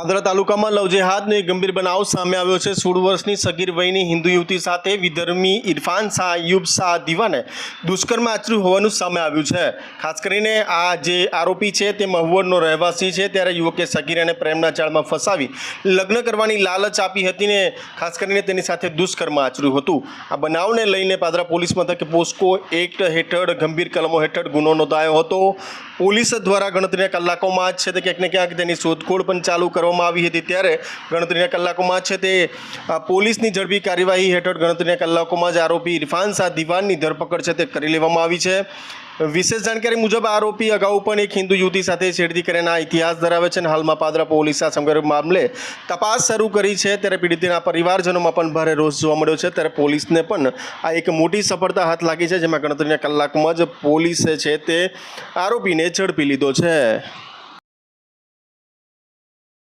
પાદરા તાલુકામાં લવજેહાદનો એક ગંભીર બનાવ સામે આવ્યો છે. સોળ વર્ષની સગીર વયની હિન્દુ યુવતી સાથે વિધર્મી ઇરફાન શાહ યુબ શાહ દીવાને દુષ્કર્મ આચર્યું હોવાનું સામે આવ્યું છે. ખાસ કરીને આ જે આરોપી છે તે મહુવરનો રહેવાસી છે. ત્યારે યુવકે સગીરાને પ્રેમના જાળમાં ફસાવી લગ્ન કરવાની લાલચ આપી હતી ને ખાસ કરીને તેની સાથે દુષ્કર્મ આચર્યું હતું. આ બનાવને લઈને પાદરા પોલીસ મથકે પોસ્કો એક્ટ હેઠળ ગંભીર કલમો હેઠળ ગુનો નોંધાયો હતો. પોલીસ દ્વારા ગણતરીના કલાકોમાં જ છે તે ક્યાંક ને ક્યાંક તેની શોધખોળ પણ ચાલુ કરવામાં આવી હતી ત્યારે ગણતરીના કલાકોમાં છે તે પોલીસની ઝડપી કાર્યવાહી હેઠળ ગણતરીના કલાકોમાં જ આરોપી ઇરફાન શાહ દિવાનની ધરપકડ છે તે કરી લેવામાં આવી છે. વિશેષ જાણકારી મુજબ આરોપી અગાઉ પણ એક હિન્દુ યુવતી સાથે છેડતી કર્યાના ઇતિહાસ ધરાવે છે અને હાલમાં પાદરા પોલીસે આ સમગ્ર મામલે તપાસ શરૂ કરી છે. ત્યારે પીડિતના પરિવારજનોમાં પણ ભારે રોષ જોવા મળ્યો છે. ત્યારે પોલીસને પણ આ એક મોટી સફળતા હાથ લાગી છે, જેમાં ગણતરીના કલાકમાં જ પોલીસે છે તે આરોપીને ઝડપી લીધો છે.